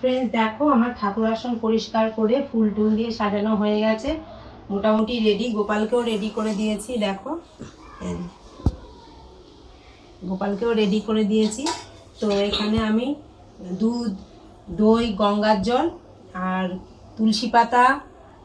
Friends দেখো, আমার ঠাকুর আসন পরিষ্কার করে ফুল টুল দিয়ে সাজানো হয়ে গেছে। মোটামুটি রেডি গোপালকেও রেডি করে দিয়েছি, দেখো। গোপালকেও রেডি করে দিয়েছি। তো এখানে আমি দুধ, দই, গঙ্গার জল আর তুলসী পাতা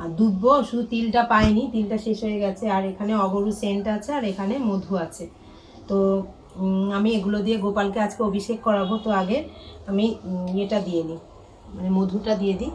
আর দুব্ব শুধু তিলটা পাইনি, তিলটা শেষ হয়ে গেছে। আর এখানে অগরু সেন্ট আছে আর এখানে মধু আছে। তো আমি এগুলো দিয়ে গোপালকে আজকে অভিষেক করাবো, তো আগে আমি ইয়েটা দিয়ে নিই। মানে মধুটা দিয়ে দিই।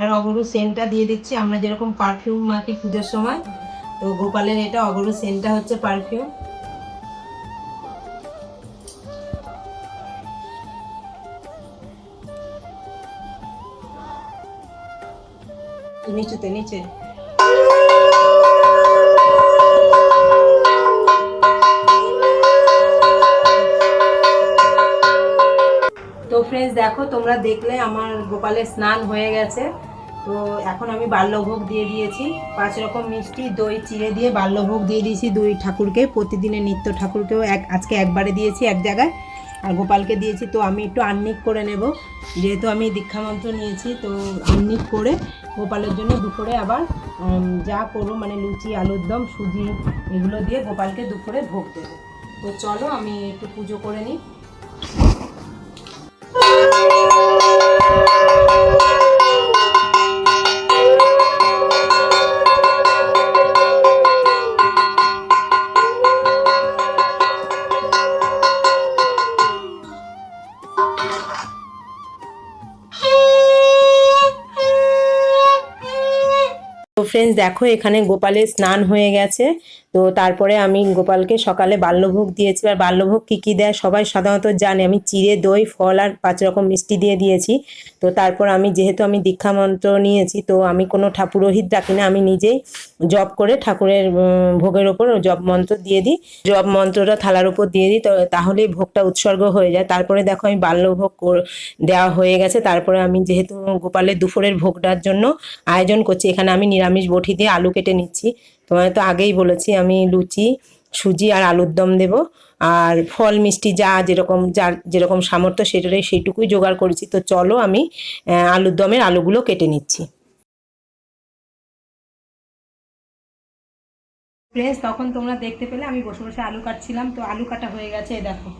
আর অগরু সেন্টটা দিয়ে দিচ্ছি। আমরা যেরকম পারফিউম মাখি পুজোর সময়, তো গোপালের এটা অগরু সেন্টটা হচ্ছে পারফিউম নিচুতে, নিচে। ফ্রেন্ডস দেখো, তোমরা দেখলে আমার গোপালের স্নান হয়ে গেছে। তো এখন আমি বাল্যভোগ দিয়ে দিয়েছি। পাঁচ রকম মিষ্টি, দই, চিড়ে দিয়ে বাল্যভোগ দিয়ে দিয়েছি দুই ঠাকুরকে। প্রতিদিনের নিত্য ঠাকুরকেও এক, আজকে একবারে দিয়েছি এক জায়গায়। আর গোপালকে দিয়েছি, তো আমি একটু আন্নিক করে নেব। যেহেতু আমি দীক্ষামন্ত্র নিয়েছি, তো আন্নিক করে গোপালের জন্য দুপুরে আবার যা করব মানে লুচি, আলুর দম, সুজি, এগুলো দিয়ে গোপালকে দুপুরে ভোগ দেবো। তো চলো, আমি একটু পুজো করে নিই। ফ্রেন্ডস দেখো, এখানে গোপালের স্নান হয়ে গেছে। তো তারপরে আমি গোপালকে সকালে বাল্যভোগ দিয়েছি। আর বাল্যভোগ কী কী দেয় সবাই সাধারণত জানে। আমি চিড়ে, দই, ফল আর পাঁচ রকম মিষ্টি দিয়ে দিয়েছি। তো তারপর আমি, যেহেতু আমি দীক্ষা মন্ত্র নিয়েছি, তো আমি কোনো ঠাকুরোহিত ডাকি না। আমি নিজেই জপ করে ঠাকুরের ভোগের ওপর জপ মন্ত্র দিয়ে দিই। জপ মন্ত্রটা থালার উপর দিয়ে দিই। তো তাহলেই ভোগটা উৎসর্গ হয়ে যায়। তারপরে দেখো, আমি বাল্যভোগ দেওয়া হয়ে গেছে। তারপরে আমি, যেহেতু গোপালের দুপুরের ভোগটার জন্য আয়োজন করছি, এখানে আমি নিরামিষ বটি দিয়ে আলু কেটে নিচ্ছি। তোমায় তো আগেই বলেছি, আমি লুচি, সুজি আর আলুর দম দেবো। আর ফল, মিষ্টি যা যেরকম, যার যেরকম সামর্থ্য সেটাই সেইটুকুই জোগাড় করেছি। তো চলো আমি আলুর দমের আলুগুলো কেটে নিচ্ছি। ফ্রেন্ডস তখন তোমরা দেখতে পেলে আমি বসে বসে আলু কাটছিলাম। তো আলু কাটা হয়ে গেছে দেখো।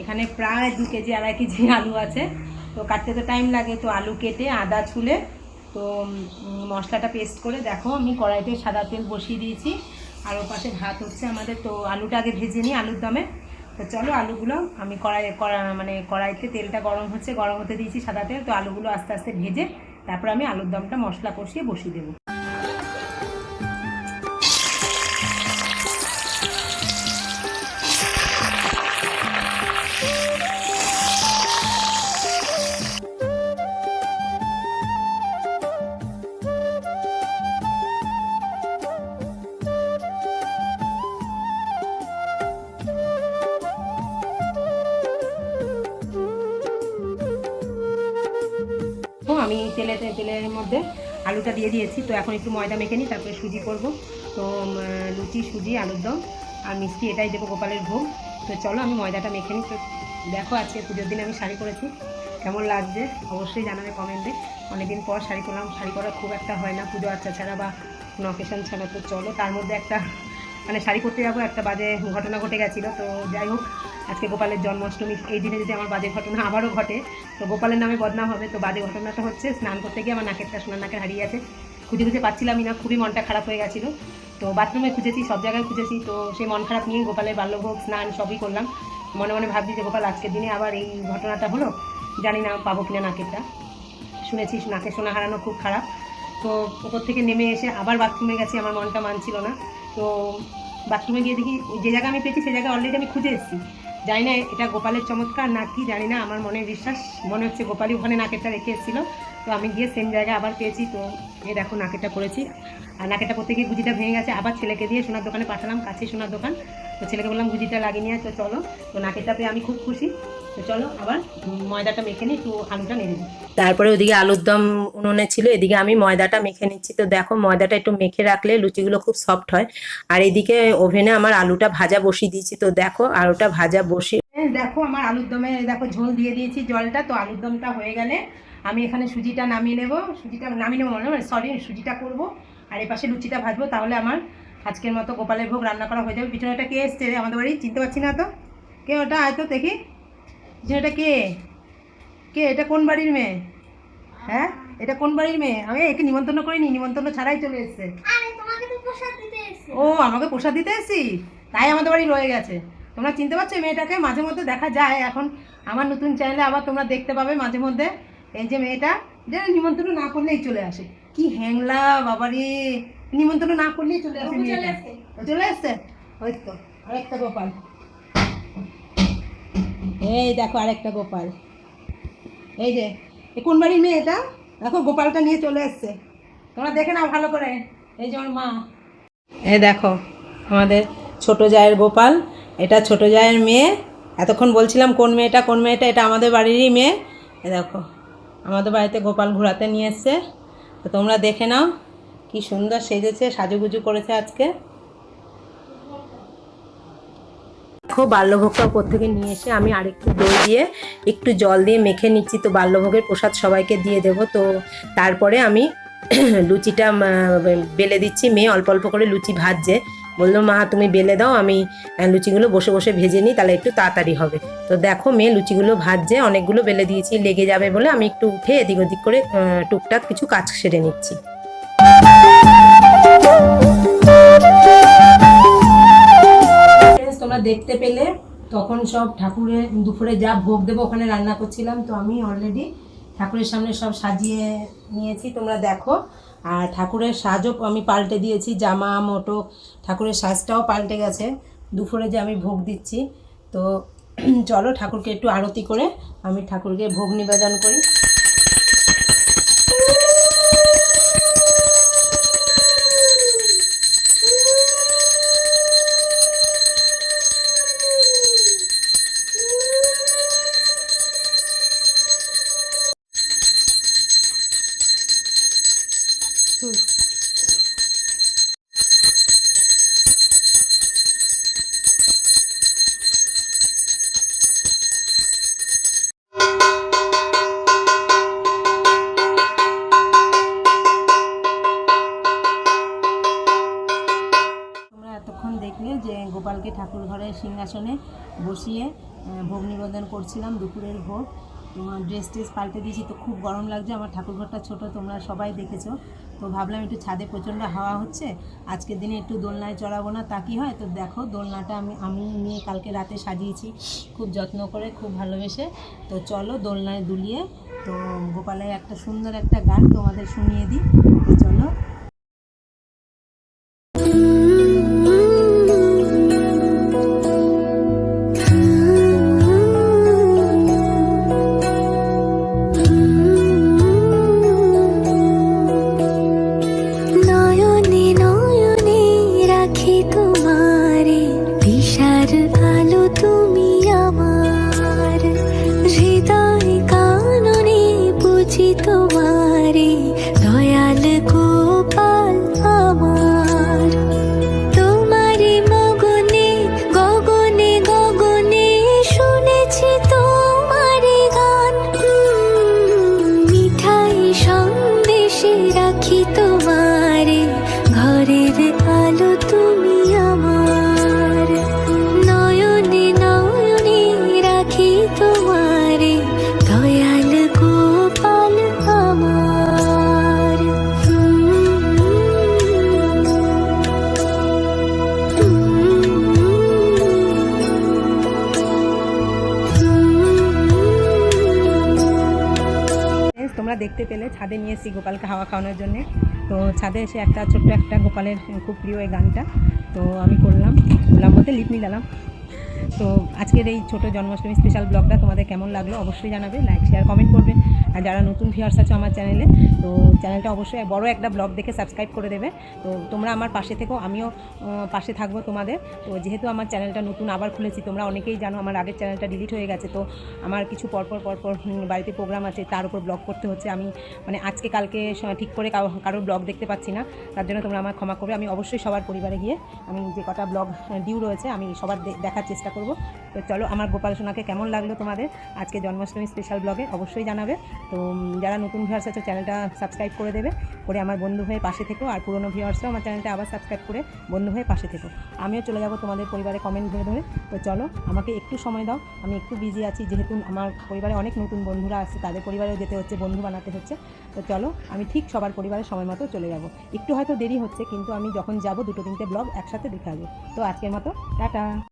এখানে প্রায় দু কেজি, আড়াই কেজি আলু আছে। তো কাটতে তো টাইম লাগে। তো আলু কেটে আদা ছুলে তো মশলাটা পেস্ট করে দেখো, আমি কড়াইতে সাদা তেল বসিয়ে দিয়েছি। আর ওর পাশে ভাত হচ্ছে আমাদের, তো আলুটা আগে ভেজে নিই আলুর দমে। তো চলো আলুগুলো, আমি কড়াই কড়া মানে কড়াইতে তেলটা গরম হচ্ছে, গরম হতে দিয়েছি সাদা তেল। তো আলুগুলো আস্তে আস্তে ভেজে, তারপর আমি আলুর দমটা মশলা কষিয়ে বসিয়ে দেবো। আলুটা দিয়ে দিয়েছি, তো এখন একটু ময়দা মেখে নিই, তারপরে সুজি করব। তো লুচি, সুজি, আলুর দম আর মিষ্টি, এটাই দেবো গোপালের ভোগ। তো চলো আমি ময়দাটা মেখে নিই। তো দেখো আজকে পুজোর দিন আমি শাড়ি করেছি কেমন লাগছে অবশ্যই জানাবে কমেন্টে। অনেকদিন পর শাড়ি করলাম, শাড়ি করা খুব একটা হয় না পুজো আচ্ছা ছাড়া বা কোনো অকেশন ছাড়া, তো চলো তার মধ্যে একটা মানে শাড়ি পরতে যাব, একটা বাজে ঘটনা ঘটে গেছিল, তো যাই হোক, আজকে গোপালের জন্মাষ্টমী, এই দিনে যদি আমার বাজে ঘটনা আবারও ঘটে, তো গোপালের নামে বদনাম হবে, তো বাজে ঘটনাটা হচ্ছে স্নান করতে গিয়ে আমার নাকেরটা, সোনার নাকের হারিয়ে গেছে খুঁজে খুঁজে পাচ্ছিলামই না, খুবই মনটা খারাপ হয়ে গেছিল। তো বাথরুমে খুঁজেছি, সব জায়গায় খুঁজেছি, তো সেই মন খারাপ নিয়ে গোপালের বাল্যভোগ, স্নান সবই করলাম। মনে মনে ভাবছি যে গোপাল আজকের দিনে আবার এই ঘটনাটা হলো, জানি না পাবো কিনা নাকেরটা। শুনেছি নাকের সোনা হারানো খুব খারাপ। তো ওপর থেকে নেমে এসে আবার বাথরুমে গেছি, আমার মনটা মানছিল না। তো বাথরুমে গিয়ে দেখি যে জায়গায় আমি পেয়েছি সেই জায়গায় অলরেডি আমি খুঁজে এসেছি। জানি না এটা গোপালের চমৎকার না কি জানি না, আমার মনে বিশ্বাস, মনে হচ্ছে গোপালই ওখানে নাকেরটা রেখে এসেছিল। তো আমি গিয়ে সেম জায়গায় আবার পেয়েছি, তো এ দেখো নাকেরটা করেছি। আর নাকেরটা করতে গিয়ে গুজিটা ভেঙে গেছে, আবার ছেলেকে দিয়ে সোনার দোকানে পাঠালাম কাছেই সোনার দোকান। তো ছেলেকে বললাম গুজিটা লাগিয়ে নিয়ে তো চলো। তো নাকেরটা পেয়ে আমি খুব খুশি। তো চলো আবার ময়দাটা মেখে নিই একটু আলুটা নেড়ে দিই। তারপরে ওদিকে আলুর দম উনুনে ছিল এদিকে আমি ময়দাটা মেখে নিচ্ছি। তো দেখো ময়দাটা একটু মেখে রাখলে লুচিগুলো খুব সফট হয়। আর এদিকে ওভেনে আমার আলুটা ভাজা বসিয়ে দিয়েছি। তো দেখো আলুটা ভাজা বসিয়ে দেখো আমার আলুর দমে দেখো ঝোল দিয়ে দিয়েছি জলটা। তো আলুর দমটা হয়ে গেলে আমি এখানে সুজিটা নামিয়ে নেব। সুজিটা নামিয়ে নেব মানে সরি সুজিটা করব। আর এ পাশে লুচিটা ভাজবো তাহলে আমার আজকের মতো গোপালের ভোগ রান্না করা হয়ে যাবে। পিছনেটা কে এসছে আমাদের বাড়ি চিনতে পারছি না তো। কে ওটা? হয়তো দেখি। পিছনেটা কে? কে? এটা কোন বাড়ির মেয়ে? হ্যাঁ? এটা কোন বাড়ির মেয়ে? আমি একে নিমন্ত্রণ করিনি নিমন্ত্রণ ছাড়াই চলে তো এসেছি। ও আমাকে প্রসাদ দিতে এসছি? তাই আমাদের বাড়ি রয়ে গেছে। তোমরা চিনতে পারছ মেয়েটাকে? মাঝে মধ্যে দেখা যায়। এখন আমার নতুন চ্যানেলে আবার তোমরা দেখতে পাবে মাঝে মধ্যে। এই যে মেয়েটা যে নিমন্ত্রণ না করলেই চলে আসে। কি হ্যাংলা বাবারে। নিমন্ত্রণ না করলেই চলে আসে চলে আসছে? ওই তো আরেকটা গোপাল। এই দেখো আরেকটা গোপাল। এই যে এ কোন বাড়ির মেয়ে এটা? দেখো গোপালটা নিয়ে চলে এসছে তোমরা দেখে নাও ভালো করে। এই যে আমার মা। এই দেখো আমাদের ছোট জায়ের গোপাল। এটা ছোট জায়ের মেয়ে। এতক্ষণ বলছিলাম কোন মেয়েটা কোন মেয়েটা এটা আমাদের বাড়িরই মেয়ে। এ দেখো। আমাদের বাড়িতে গোপাল ঘোরাতে নিয়ে এসছে। তো তোমরা দেখে নাও কি সুন্দর সেজেছে, সাজুগুজু করেছে আজকে। দেখো বাল্যভোগটা ওপর থেকে নিয়ে এসে আমি আরেকটু দই দিয়ে একটু জল দিয়ে মেখে নিচ্ছি। তো বাল্যভোগের প্রসাদ সবাইকে দিয়ে দেব। তো তারপরে আমি লুচিটা বেলে দিচ্ছি। মেয়ে অল্প অল্প করে লুচি ভাজছে। বলল, মা, তুমি বেলে দাও, আমি লুচিগুলো বসে বসে ভেজে নিই, তাহলে একটু তাড়াতাড়ি হবে। তো দেখো, মেয়ে লুচিগুলো ভাজছে, অনেকগুলো বেলে দিয়েছি, লেগে যাবে বলে আমি একটু উঠে এদিক ওদিক করে টুকটাক কিছু কাজ সেরে নিচ্ছি। তোমরা দেখতে পেলে, তখন সব ঠাকুরের দুপুরে যা ভোগ দেবো ওখানে রান্না করছিলাম, তো আমি অলরেডি ঠাকুরের সামনে সব সাজিয়ে নিয়েছি, তোমরা দেখো। আর ঠাকুরের সাজও আমি পাল্টে দিয়েছি, জামা, মোটো, ঠাকুরের সাজটাও পাল্টে গেছে। দুপুরে যে আমি ভোগ দিচ্ছি, তো চলো ঠাকুরকে একটু আরতি করে আমি ঠাকুরকে ভোগ নিবেদন করি। এতক্ষণ দেখলে যে গোপালকে ঠাকুর ঘরের সিংহাসনে বসিয়ে ভোগ নিবেদন করছিলাম দুপুরের ভোগ। ড্রেস ট্রেস পাল্টে দিয়েছি, তো খুব গরম লাগছে। আমার ঠাকুর ঘরটা ছোটো, তোমরা সবাই দেখেছ। তো ভাবলাম একটু ছাদে প্রচণ্ড হাওয়া হচ্ছে, আজকের দিনে একটু দোলনায় চড়াবো না, তা কি হয়? তো দেখো, দোলনাটা আমি আমি নিয়ে কালকে রাতে সাজিয়েছি, খুব যত্ন করে, খুব ভালোবেসে। তো চলো দোলনায় দুলিয়ে, তো গোপালের একটা সুন্দর একটা গান তোমাদের শুনিয়ে দিই। তো চলো। ছাদে নিয়ে এসেছি গোপালকে হাওয়া খাওয়ানোর জন্যে। তো ছাদে এসে একটা ছোট্ট একটা গোপালের খুব প্রিয় এই গানটা। তো আমি করলাম করলাম বলতে লিপ মিলালাম। তো আজকের এই ছোট জন্মাষ্টমী স্পেশাল ব্লগটা তোমাদের কেমন লাগল অবশ্যই জানাবে লাইক শেয়ার কমেন্ট করবে। আর যারা নতুন ভিউয়ার্স আছে আমার চ্যানেলে তো চ্যানেলটা অবশ্যই বড় একটা ব্লগ দেখে সাবস্ক্রাইব করে দেবে। তো তোমরা আমার পাশে থেকো, আমিও পাশে থাকব তোমাদের। তো যেহেতু আমার চ্যানেলটা নতুন আবার খুলেছি, তোমরা অনেকেই জানো আমার আগের চ্যানেলটা ডিলিট হয়ে গেছে, তো আমার কিছু পরপর পরপর বাড়িতে প্রোগ্রাম আছে, তার উপর ব্লগ করতে হচ্ছে। আমি মানে আজকে, কালকে ঠিক করে কারো- কারোর ব্লগ দেখতে পাচ্ছি না, তার জন্য তোমরা আমার ক্ষমা করবে। আমি অবশ্যই সবার পরিবারে গিয়ে, আমি যে কটা ব্লগ ডিউ রয়েছে, আমি সবার দেখার চেষ্টা করব। তো চলো, আমার গোপাল সোনাকে কেমন লাগল তোমাদের? আজকে জন্মাষ্টমী স্পেশাল ব্লগে অবশ্যই জানাবে। তো যারা নতুন ভিউয়ার্স আছে চ্যানেলটা সাবস্ক্রাইব করে দেবে, করে আমার বন্ধু হয়ে পাশে থেকো। আর পুরনো ভিউয়ার্সরাও আমার চ্যানেলটা আবার সাবস্ক্রাইব করে বন্ধু হয়ে পাশে থেকো। আমিও চলে যাব তোমাদের পরিবারে কমেন্ট ধরে ধরে। তো চলো, আমাকে একটু সময় দাও। আমি একটু বিজি আছি, যেহেতু আমার পরিবারে অনেক নতুন বন্ধুরা আছে তাদের পরিবারেও যেতে হচ্ছে, বন্ধু বানাতে হচ্ছে। তো চলো, আমি ঠিক সবার পরিবারের সময় মতো চলে যাব। একটু হয়তো দেরি হচ্ছে, কিন্তু আমি যখন যাব দুটো তিনটে ব্লগ একসাথে দেখে আসব। তো আজকের মতো, টাটা।